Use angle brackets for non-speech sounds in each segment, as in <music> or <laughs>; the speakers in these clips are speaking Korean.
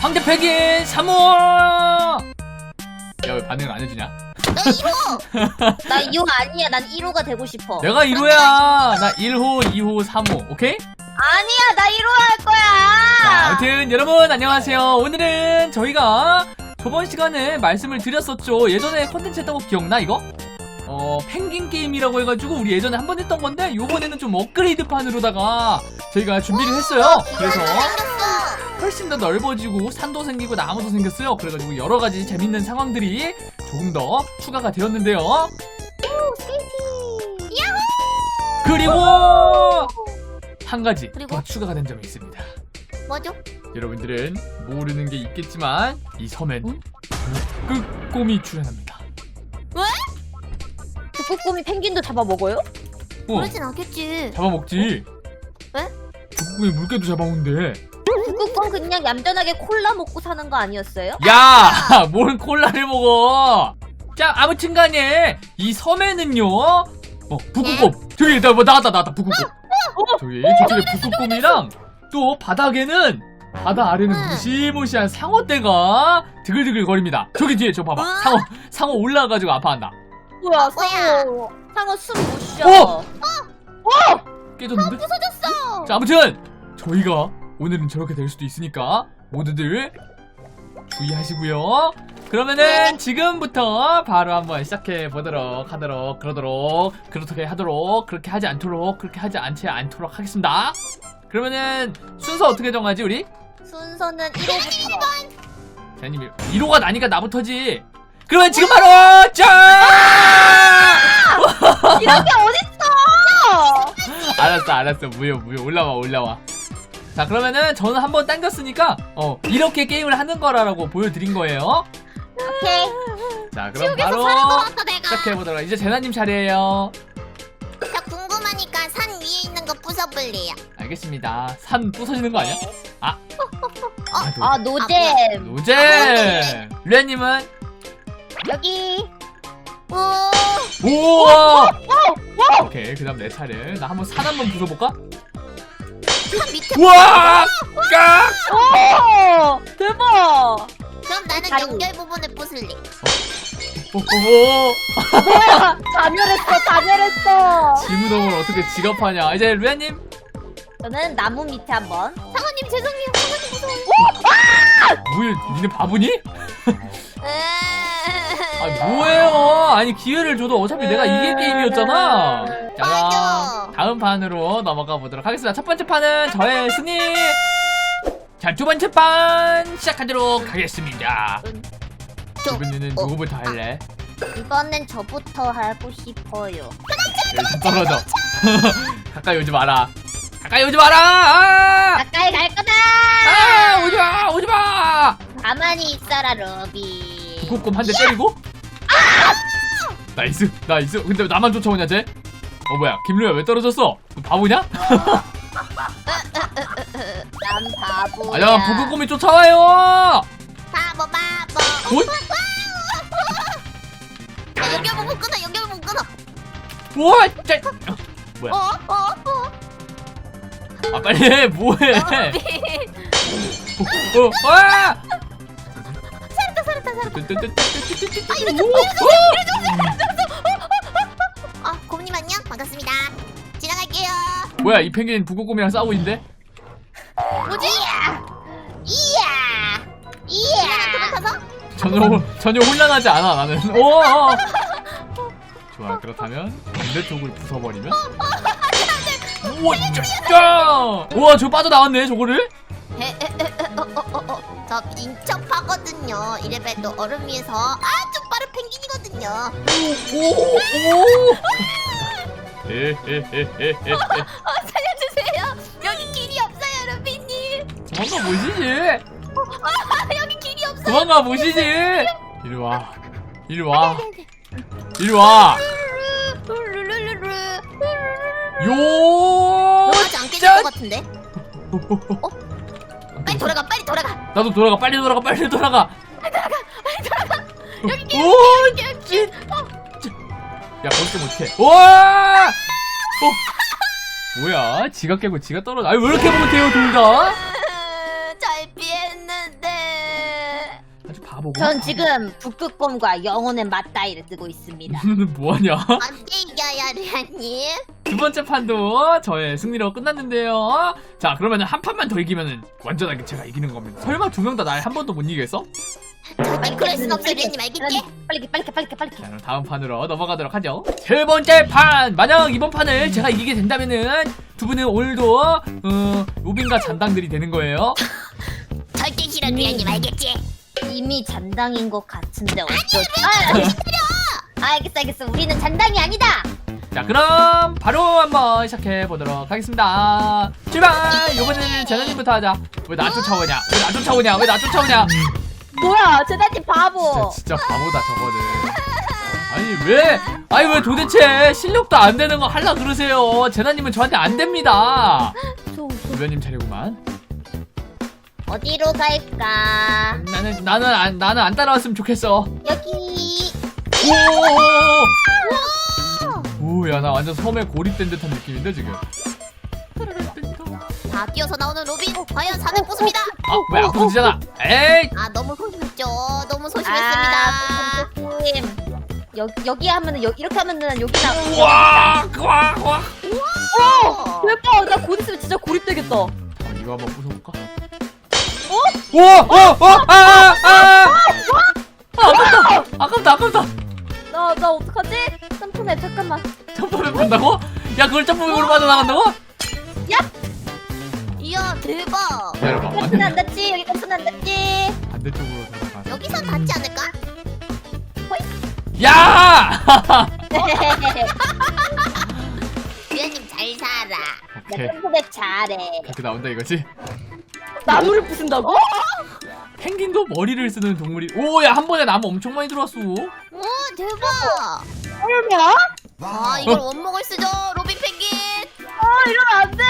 황제 백인 3호! 야, 왜 반응을 안 해주냐? 너 1호! 나 2호 <laughs> 아니야. 난 1호가 되고 싶어. 내가 1호야! 나 1호, 2호, 3호, 오케이? 아니야. 나 1호 할 거야. 자, 아무튼 여러분 안녕하세요. 오늘은 저희가 저번 시간에 말씀을 드렸었죠. 예전에 컨텐츠 했던 거 기억나 이거? 어, 펭귄 게임이라고 해가지고 우리 예전에 한 번 했던 건데 요번에는 좀 업그레이드판으로다가 저희가 준비를 했어요. 그래서. 훨씬 더 넓어지고 산도 생기고 나무도 생겼어요. 그래가지고 여러 가지 재밌는 상황들이 조금 더 추가가 되었는데요. 그리고 한 가지 그리고? 더 추가가 된 점이 있습니다. 뭐죠? 여러분들은 모르는 게 있겠지만 이 섬엔 응? 북극곰이 출연합니다. 북극곰이 펭귄도 잡아먹어요? 어, 그러진 않겠지. 잡아먹지. 왜? 북극곰이 물개도 잡아먹는데. 북극곰 그냥 얌전하게 콜라 먹고 사는 거 아니었어요? 야, <laughs> 뭔 콜라를 먹어? 자, 아무튼간에 이 섬에는요. 어, 북극곰. 저기 나뭐 나왔다 나왔다 북극곰. 저기 저쪽에 북극곰이랑 또 바닥에는 바다 아래는 응. 무시무시한 상어떼가 드글드글 거립니다. 저기 뒤에 저 봐봐. 응. 상어 상어 올라가지고 아파한다. 뭐야, 상어. 상어 숨 못 쉬어. 어! 깨졌는데? 부서졌어. 자, 아무튼 저희가 오늘은 저렇게 될 수도 있으니까 모두들 주의하시고요. 그러면은 네. 지금부터 바로 한번 시작해 보도록 하도록 그러도록 그렇게 하도록 그렇게 하지 않도록 그렇게 하지 않지 않도록 하겠습니다. 그러면은 순서 어떻게 정하지 우리? 순서는 1호부터. 대님이 1호가 나니까 나부터지. 그러면 지금 바로 짠! 이런 게 어딨어? <laughs> 알았어 알았어 무효 무효 올라와 올라와 자 그러면은 저는 한번 당겼으니까 어 이렇게 게임을 하는 거라고 보여드린 거예요. 오케이. 자 그럼 지옥에서 바로 사는 내가. 시작해보도록 이제 재나님 차례예요. 저 궁금하니까 산 위에 있는 거 부숴볼래요? 알겠습니다. 산 부서지는 거 아니야? 아. 아, 아, 노잼. 노제 류아님은? 여기. 오. 우와! 오케이 그 다음 내 차례. 나 한번 산 한번 부숴볼까? 산 밑에 우와 깍 오! 대박! 그럼 나는 다리. 연결 부분을 부술래 오오오 뭐야! 자멸했어, 자멸했어! 지무동을 어떻게 지갑하냐 이제 류아님 저는 나무 밑에 한번. 사모님 죄송해요 사모님 무서워요 뭐야 니네 바보니? 에이. 아 뭐예요? 아니 기회를 줘도 어차피 내가 이길 게임이었잖아. 자 다음 판으로 넘어가 보도록 하겠습니다. 첫 번째 판은 저의 승리. 자두 번째 판 시작하도록 하겠습니다. 저- 이번에는 어. 누구부터 할래? 이번엔 저부터 하고 싶어요. 여기서 떨어져. <laughs> 가까이 오지 마라. 가까이 오지 마라. 아! 가까이 갈 거다! 아 오지 마 오지 마. 가만히 있어라, 러비. 북극곰 한 대 때리고. 나이스 나이스. 근데 왜 나만 쫓아오냐 쟤? 어 뭐야 김루야 왜 떨어졌어? 너 바보냐? 난 바보야. 아야 북극곰이 쫓아와요. 바보 바보 오? 야, 연결 부분 끊어 연결 부분 끊어 우와 짜. 어, 뭐야? 어? 어? 어? 아 빨리 해 뭐해? 어, 어, 아! 살았다 살았다 살았다 아 이거 아 곰님 안녕 반갑습니다 지나갈게요 뭐야 이 펭귄 북극곰이랑 싸우고 있는데? 뭐지? 이야! 이야! 도망가서 전혀 혼- 전혀 혼란하지 않아 나는. 오. 어. 좋아 그렇다면 반대쪽을 부숴버리면. 우와 진짜. 우와 저 빠져 나왔네 저거를. 어어어어 저 인천파거든요 이래봬도 얼음 위에서 아주 빠른 펭귄이거든요 오. 에헤헤헤헤. 어 살려주세요 여기 길이 없어요 루비님 도망가 보시지. 아 여기 길이 없어요 도망가 보시지. 이리 와. 이리 와. 이리 와. 룰루루루 요. 하지 않게 짠! 될것 같은데 빨리 돌아가 빨리 돌아가 나도 돌아가 빨리 돌아가 빨리 돌아가. 여기 길이 오, 여기 여기 길야 거기 좀 어떡해. 와. 어. 뭐야? 지가 깨고 지가 떨어져. 아니 왜 이렇게 못해요 둘 다? 바보고. 전 지금 북극곰과 영혼의 맞다이를 뜨고 있습니다. 오늘은 <laughs> 뭐하냐? 안 돼 이겨야 레아님. 두 번째 판도 저의 승리로 끝났는데요. 자, 그러면 한 판만 더 이기면은 완전하게 제가 이기는 겁니다. 설마 두 명 다 날 한 번도 못 이기겠어? 절대 그럴 순 없어 레아님 알겠지? 빨리 빨리 빨리 빨리 빨리. 자, 그럼 다음 판으로 넘어가도록 하죠. 세 번째 판! 만약 이번 판을 제가 이기게 된다면은 두 분은 오늘도 어, 로빈과 잔당들이 되는 거예요. <laughs> 절대 싫어 레아님 알겠지? 이미 잔당인 것 같은데 어쩌지? 아, 아, 알겠어 알겠어. 우리는 잔당이 아니다. 자, 그럼 바로 한번 시작해 보도록 하겠습니다. 출발! 이번에는 재나님부터 하자. 왜 나 쫓아오냐? 왜 나 쫓아오냐? 왜 나 쫓아오냐? 뭐야, 제다님 바보. 진짜, 진짜 바보다 저거는. 아니 왜? 아니 왜 도대체 실력도 안 되는 거 할라 그러세요? 재나님은 저한테 안 됩니다. 저, 주변님 차례구만. 어디로 갈까? 나는 나는 안 나는 안 따라왔으면 좋겠어. 여기. 오! 오, 야, 나 완전 섬에 고립된 듯한 느낌인데, 지금. 다 뛰어서 나오는 로빈 과연 400 뽑습니다. 아, 왜 앞으로 지잖아? 에이! 아 너무 소심했죠. 너무 아, 소심했습니다. 선생님. 여기 여기 하면은 여, 이렇게 하면은 여기 나. 와! 와! 와! 어. 대박, 나곧 있으면 진짜 고립되겠다. 아, 이거 한번 부숴볼까? 어? 와! 와! 와! 아! 아! 아! 아, 아깝다! 아깝다, 아깝다! 나 나 어떡하지? 점프맨 잠깐만. 점프를 한다고? 야, 그걸 점프백으로 빠져나간다고? 이야 대박. 기다려봐, 점프는 안 닿지? 여기 점프는 안 닿지? 반대쪽으로 돌아가. 여기선 닿지 않을까? 야! <laughs> 레아님 잘 살아. 오케이. 나 점프백 잘해. 그렇게 나온다 이거지? 나무를 부순다고? 펭귄도 머리를 쓰는 동물이 오야 한 번에 나무 엄청 많이 들어왔어 오 대박. 설마? 아 이걸 원목을 쓰죠 로빈 펭귄. 아 이러면 안 돼.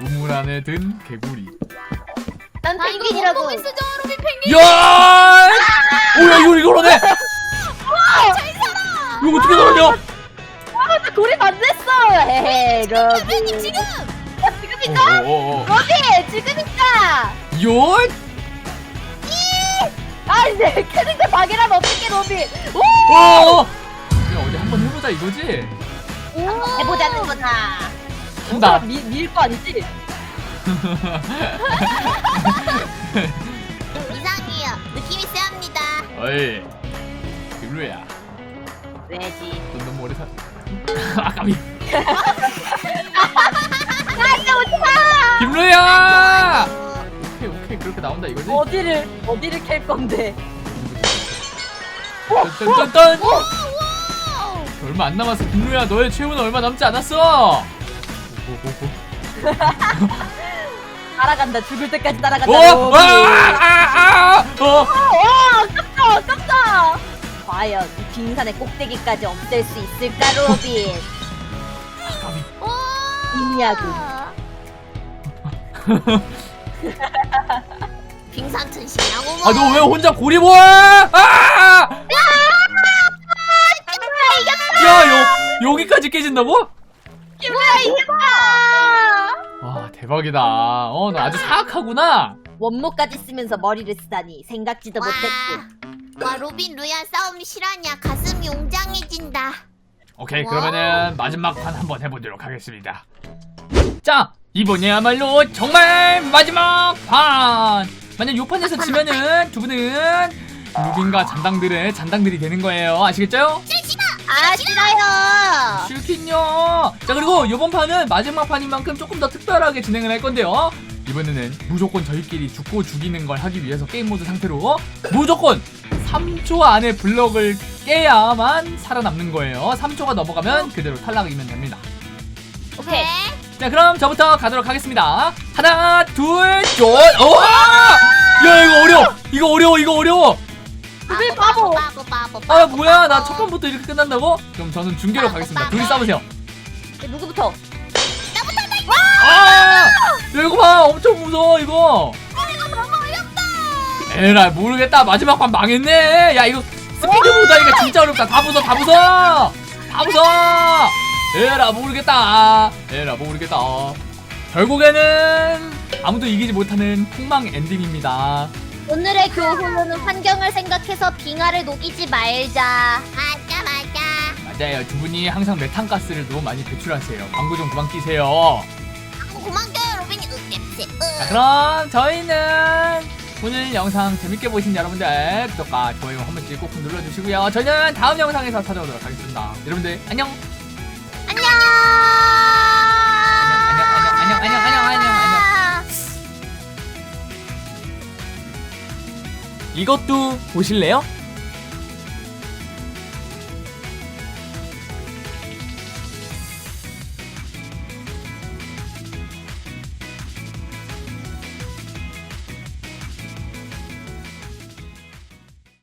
우물 안에 든 개구리 난 아 이걸 펭귄이라고. 원목을 쓰죠 로빈 펭귄. 야! 오야 이걸 이걸 하네 이거 어떻게 나오냐 아, 나안 됐어. 헤헤, 레아님 러비. 지금. 야, 러비, 지금인가? 요! 아, 이제 캐릭터 방해라면 어떡해, 러비. 오! 오! 그냥 어디 한번 해보자 이거지? 해보자는 거다. 한다 밀거 아니지? <laughs> 이상해요. 느낌이 쎄합니다. 어이 김루야 왜지? 넌 너무 오래 살 아까비 <laughs> 아! <laughs> 김루야 어, 오케이 오케이 그렇게 나온다 이거지? 어디를, 어디를 캘 건데? 딴딴딴 오, 오. 얼마 안 남았어 김루야 너의 최후는 얼마 남지 않았어 <laughs> 따라간다, 죽을 때까지 따라간다. 오! 아! 아! 아! 어! 와, 아깝다, 아깝다! 과연 이 빙산의 꼭대기까지 없앨 수 있을까, 로빈? 오. 임야군. 빙산 튼실하고 아너 왜 혼자 고리 모 아? 아! 야, 여, 여기까지 깨진다고? 김우야, 이겼다! 와, 대박이다. 어, 너 아주 사악하구나. 원모까지 쓰면서 머리를 쓰다니 생각지도 못했고. 와 로빈 루야 싸움이 실하냐 가슴이 웅장해진다. 오케이, 와. 그러면은 마지막 판 한번 해보도록 하겠습니다. 자, 이번이야말로 정말 마지막 판! 만약 요 판에서 지면은 두 분은 루빈과 잔당들의 잔당들이 되는 거예요. 아시겠죠? 아, 싫어요! 싫긴요. 자 그리고 이번 판은 마지막 판인 만큼 조금 더 특별하게 진행을 할 건데요. 이번에는 무조건 저희끼리 죽고 죽이는 걸 하기 위해서 게임 모드 상태로 무조건 3초 안에 블럭을 깨야만 살아남는 거예요. 3초가 넘어가면 그대로 탈락이면 됩니다. 오케이. 자 그럼 저부터 가도록 하겠습니다. 하나 둘셋 우와! 야 이거 어려워. 이거 어려워. 이거 어려워. 루빈 바보! 바보 바보 바보. 아 뭐야 나첫 판부터 이렇게 끝난다고? 그럼 저는 중계로 가겠습니다. 둘이 싸우세요. 누구부터? 아! 야, 이거 봐 엄청 무서워 이거 에라 모르겠다 마지막 판 망했네 야 이거 스피드 보다 이거 진짜 어렵다 다 부숴 다 부숴 다 부숴 에라 모르겠다 에라 모르겠다 결국에는 아무도 이기지 못하는 폭망 엔딩입니다 오늘의 교훈은 환경을 생각해서 빙하를 녹이지 말자. 맞아 맞아. 맞아요. 두 분이 항상 메탄가스를 너무 많이 배출하세요. 광고 좀 그만 끼세요. 어, 고마워요 로빈이 으깨 자, 그럼 저희는 오늘 영상 재밌게 보신 여러분들 구독과 좋아요 한 번씩 꼭 눌러주시고요. 저희는 다음 영상에서 찾아오도록 하겠습니다. 여러분들. 안녕. 이것도 보실래요?